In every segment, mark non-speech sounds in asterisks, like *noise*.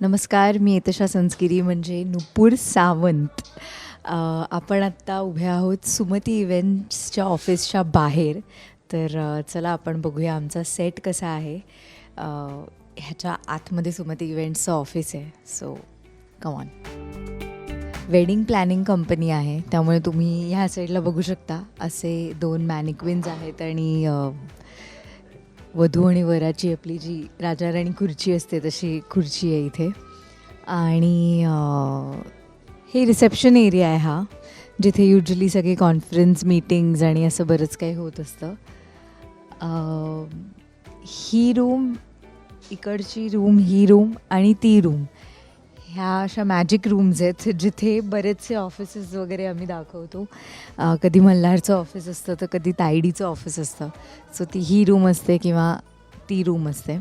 नमस्कार मी येतशा संस्किरी म्हणजे नुपूर सावंत. आपण आत्ता उभे आहोत सुमती इव्हेंट्सच्या ऑफिसच्या बाहेर. तर चला आपण बघूया आमचा सेट कसा आहे. ह्याच्या आतमध्ये सुमती इव्हेंट्सचं ऑफिस आहे. So come on wedding planning company आहे. त्यामुळे तुम्ही ह्या साईडला बघू शकता. असे दोन मॅनिक्विन्स आहेत आणि वधू आणि वराची आपली जी राजाराणी खुर्ची असते तशी खुर्ची आहे इथे. आणि हे रिसेप्शन एरिया आहे हा जिथे युजली सगळे कॉन्फरन्स मीटिंग्ज आणि असं बरंच काही होत असतं. ही रूम इकडची रूम ही रूम आणि ती रूम ह्या अशा मॅजिक रूम्स आहेत जिथे बरेचसे ऑफिसेस वगैरे आम्ही दाखवतो. कधी मल्हारचं ऑफिस असतं तर कधी तायडीचं ऑफिस असतं. सो ती ही रूम असते किंवा ती रूम असते.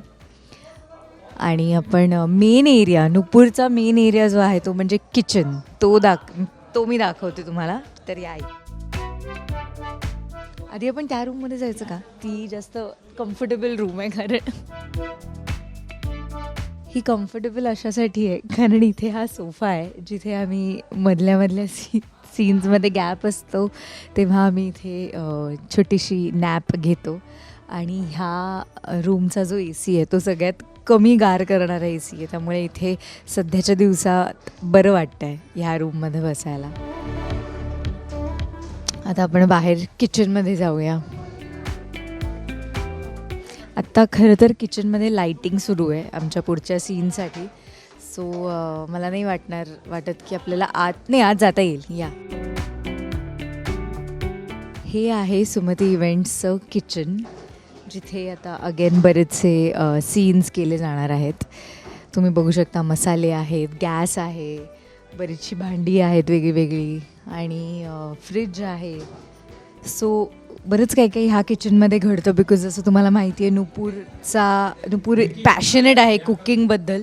आणि आपण मेन एरिया नुपूरचा मेन एरिया जो आहे तो म्हणजे किचन तो दाख तो मी दाखवते तुम्हाला. तर या आधी आपण त्या रूममध्ये जायचं का? ती जास्त कम्फर्टेबल रूम आहे कारण ही कम्फर्टेबल अशासाठी आहे. कारण इथे हा सोफा आहे जिथे आम्ही मधल्या मधल्या सी सीन्समध्ये गॅप असतो तेव्हा आम्ही इथे छोटीशी नॅप घेतो. आणि ह्या रूमचा जो ए सी आहे तो सगळ्यात कमी गार करणारा ए सी आहे. त्यामुळे इथे सध्याच्या दिवसात बरं वाटतं आहे ह्या रूममध्ये बसायला. आता आपण बाहेर किचनमध्ये जाऊया. आत्ता खरं तर किचनमध्ये लाईटिंग सुरू आहे आमच्या पुढच्या सीनसाठी सो मला नाही वाटणार वाटत की आपल्याला आत नाही आत जाता येईल. या. हे आहे सुमती इव्हेंट्सचं किचन जिथे आता अगेन बरेचसे सीन्स केले जाणार आहेत. तुम्ही बघू शकता मसाले आहेत गॅस आहे बरीचशी भांडी आहेत वेगळी वेगळी आणि फ्रीज आहे. सो बरंच काही काही ह्या किचनमध्ये घडतं बिकॉज जसं तुम्हाला माहिती आहे नुपूरचा नुपूर पॅशनेट आहे कुकिंगबद्दल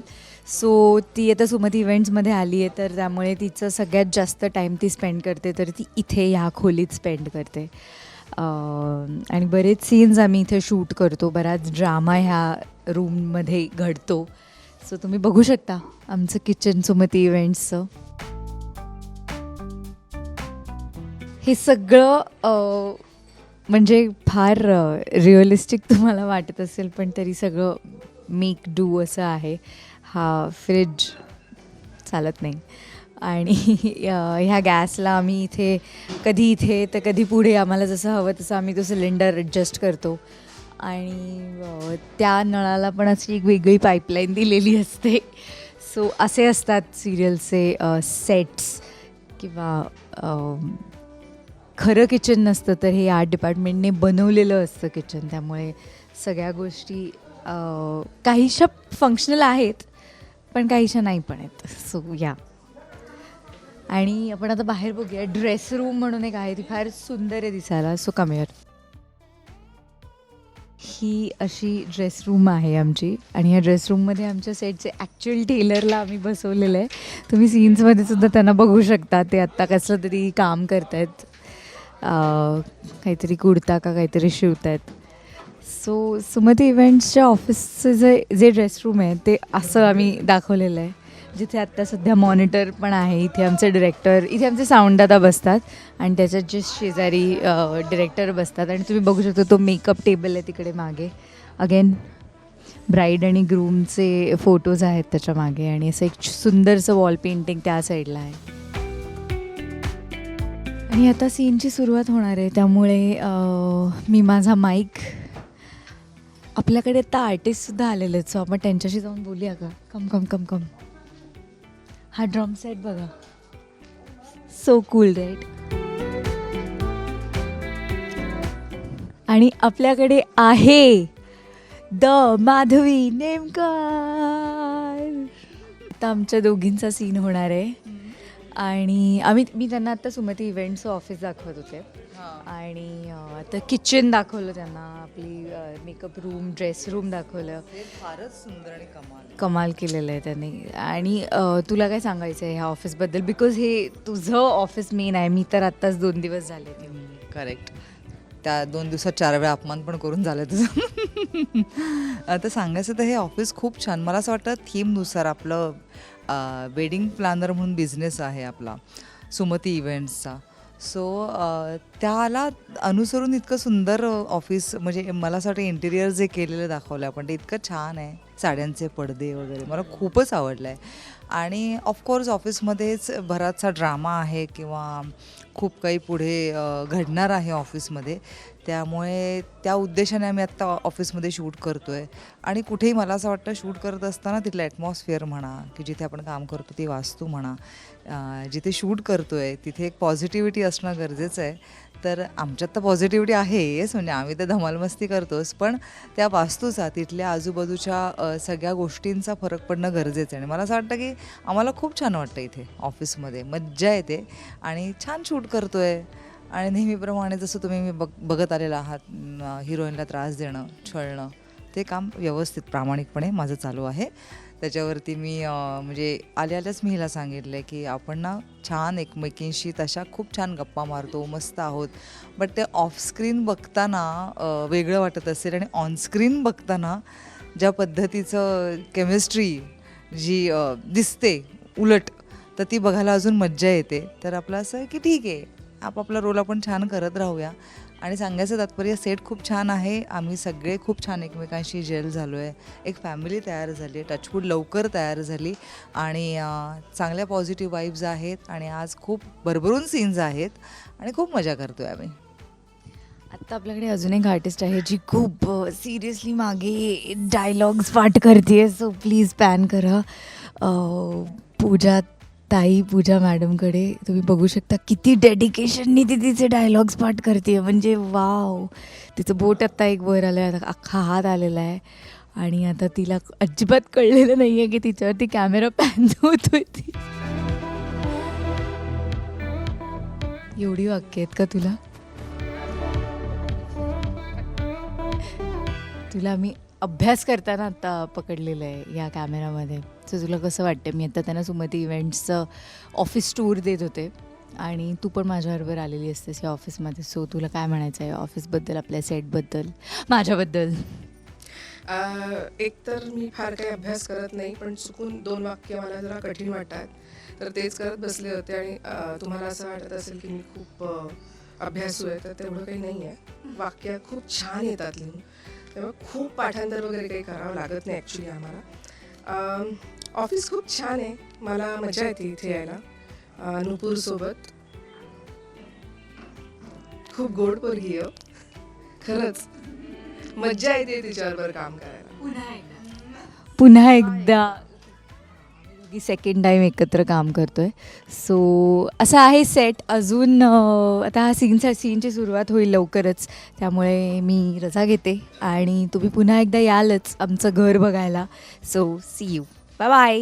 सो ती आता सुमती इव्हेंट्समध्ये आली आहे तर त्यामुळे तिचं सगळ्यात जास्त टाईम ती स्पेंड करते तर ती इथे ह्या खोलीत स्पेंड करते. आणि बरेच सीन्स आम्ही इथे शूट करतो बराच ड्रामा ह्या रूममध्ये घडतो. सो तुम्ही बघू शकता आमचं किचन सुमती इव्हेंट्सचं हे सगळं म्हणजे फार रिअलिस्टिक तुम्हाला वाटत असेल पण तरी सगळं मेक डू असं आहे. हा फ्रीज चालत नाही. आणि ह्या गॅसला आम्ही इथे कधी इथे तर कधी पुढे आम्हाला जसं हवं तसं आम्ही तो सिलेंडर ॲडजस्ट करतो. आणि त्या नळाला पण अशी एक वेगळी पाईपलाईन दिलेली असते. सो असे असतात सिरियलचे सेट्स किंवा खरं किचन नसतं तर हे आर्ट डिपार्टमेंटने बनवलेलं असतं किचन त्यामुळे सगळ्या गोष्टी काहीशा फंक्शनल आहेत पण काहीशा नाही पण आहेत. सो या आणि आपण आता बाहेर बघूया. ड्रेस रूम म्हणून एक आहे ती. फार सुंदर आहे दिसायला. सो कमेअर ही अशी ड्रेस रूम आहे आमची. आणि या ड्रेस रूममध्ये आमच्या सेटचे ॲक्च्युअल टेलरला आम्ही बसवलेलं आहे. तुम्ही सीन्समध्ये सुद्धा त्यांना बघू शकता. ते आत्ता कसलं तरी काम करतायत. आहेत काहीतरी कुर्ता का काहीतरी शिवत आहेत सो सुमती इव्हेंट्सच्या ऑफिसचे जे जे ड्रेसरूम आहे ते असं आम्ही दाखवलेलं आहे. जिथे आत्ता सध्या मॉनिटर पण आहे इथे आमचे डिरेक्टर इथे आमचे साऊंड दादा बसतात. आणि त्याच्यात जे शेजारी डिरेक्टर बसतात. आणि तुम्ही बघू शकता तो मेकअप टेबल आहे तिकडे मागे. अगेन ब्राईड आणि ग्रूमचे फोटोज आहेत त्याच्यामागे. आणि असं एक सुंदरसं वॉल पेंटिंग त्या साईडला आहे. आणि आता सीनची सुरुवात होणार आहे. त्यामुळे मी माझा माईक आपल्याकडे आता आर्टिस्टसुद्धा आलेले आहेत. सो आपण त्यांच्याशी जाऊन बोलूया का? कम कम कम कम हा ड्रम सेट बघा. सो कूल राईट आणि आपल्याकडे आहे द माधवी नेमकर. आता आमच्या दोघींचा सीन होणार आहे. आणि आम्ही मी त्यांना आता सुमती इव्हेंटचं ऑफिस दाखवत होते. आणि आता किचन दाखवलं त्यांना आपली मेकअप रूम ड्रेस रूम दाखवलं. फारच सुंदर आणि कमाल कमाल केलेलं आहे त्यांनी. आणि तुला काय सांगायचं आहे ह्या ऑफिसबद्दल बिकॉज हे तुझं ऑफिस मेन आहे. मी तर आत्ताच दोन दिवस झाले ते करेक्ट त्या दोन दिवसात चार वेळा अपमान पण करून झालं तुझं. *laughs* आता सांगायचं तर हे ऑफिस खूप छान. मला असं वाटतं थीमनुसार आपलं वेडिंग प्लॅनर म्हणून बिझनेस आहे आपला सुमती इव्हेंट्सचा सो त्याला अनुसरून इतकं सुंदर ऑफिस म्हणजे मला असं वाटतं इंटिरियर जे केलेलं दाखवलं आपण ते इतकं छान आहे. साड्यांचे पडदे वगैरे. मला खूपच आवडलं आहे आणि ऑफकोर्स ऑफिसमध्येच बराचसा ड्रामा आहे किंवा खूप काही पुढे घडणार आहे ऑफिसमध्ये त्यामुळे त्या उद्देशाने आम्ही आत्ता ऑफिसमध्ये शूट करतो आहे आणि कुठेही मला असं वाटतं शूट करत असताना तिथलं ॲटमॉस्फिअर म्हणा की जिथे आपण काम करतो ती वास्तू म्हणा जिथे शूट करतो आहे तिथे एक पॉझिटिव्हिटी असणं गरजेचं आहे. तर आमच्यात तर पॉझिटिव्हिटी आहेच म्हणजे आम्ही तर धमालमस्ती करतोच. पण त्या वास्तूचा तिथल्या आजूबाजूच्या सगळ्या गोष्टींचा फरक पडणं गरजेचं आहे. आणि मला असं वाटतं की आम्हाला खूप छान वाटतं इथे ऑफिसमध्ये. मज्जा येते. आणि छान शूट करतो आहे आणि नेहमीप्रमाणे जसं तुम्ही मी बघ बघत आलेला आहात हिरोईनला त्रास देणं छळणं ते काम व्यवस्थित प्रामाणिकपणे माझं चालू आहे. त्याच्यावरती मी म्हणजे आल्या आल्याच मी हिला सांगितलं आहे की आपण ना छान एकमेकींशी तशा खूप छान गप्पा मारतो मस्त आहोत. बट ते ऑफस्क्रीन बघताना वेगळं वाटत असेल आणि ऑनस्क्रीन बघताना ज्या पद्धतीचं केमिस्ट्री जी दिसते उलट तर ती बघायला अजून मज्जा येते. तर आपलं असं आहे की ठीक आहे आपापला रोल आपण छान करत राहूया. आणि सांगायचं तात्पर्य सेट खूप छान आहे. आम्ही सगळे खूप छान एकमेकांशी जेल झालो आहे एक फॅमिली तयार झाली आहे. टचवूड लवकर तयार झाली. आणि चांगल्या पॉझिटिव्ह वाईब्स आहेत. आणि आज खूप भरभरून सीन्स आहेत. आणि खूप मजा करतो आहे आम्ही. आत्ता आपल्याकडे अजून एक आर्टिस्ट आहे जी खूप सिरियसली मागे डायलॉग्स पाठ करते सो प्लीज पॅन करा. पूजा ताई पूजा मॅडमकडे तुम्ही बघू शकता किती डेडिकेशननी ती तिचे डायलॉग्स पाठ करते म्हणजे वाव तिचं बोट आत्ता एक वर आलं आहे अख्खा हात आलेला आहे. आणि आता तिला अजिबात कळलेलं नाही आहे की तिच्यावरती कॅमेरा पॅन होतोय ती एवढी वाक्य आहेत का तुला? तुला मी अभ्यास करताना आता पकडलेलं आहे या कॅमेरामध्ये सो तुला कसं वाटतं मी आता त्यांना सुमती इव्हेंट्सचं ऑफिस टूर देत होते. आणि तू पण माझ्याबरोबर आलेली असतेस या ऑफिसमध्ये सो तुला काय म्हणायचं आहे ऑफिसबद्दल आपल्या सेटबद्दल माझ्याबद्दल? एक तर मी फार काही अभ्यास करत नाही पण चुकून दोन वाक्य मला जरा कठीण वाटतात. तर तेच करत बसले होते आणि तुम्हाला असं वाटत असेल की मी खूप अभ्यासू आहे तर तेवढं काही नाही आहे वाक्य खूप छान येतात लिहून. त्यामुळे खूप पाठांतर वगैरे काही करावं लागत नाही ॲक्च्युली आम्हाला. ऑफिस खूप छान आहे. मला मजा येते इथे यायला. अ, नुपूरसोबत खूप गोड पोरगी आहे हो. खरंच. मज्जा येते तिच्याबरोबर काम करायला. पुन्हा एकदा. सेकंड टाईम एकत्र काम करतोय. सो असं आहे सेट अजून आता हा सीनचा सीनची सुरुवात होईल लवकरच. त्यामुळे मी रजा घेते आणि तुम्ही पुन्हा एकदा यालच आमचं घर बघायला. So see you bye bye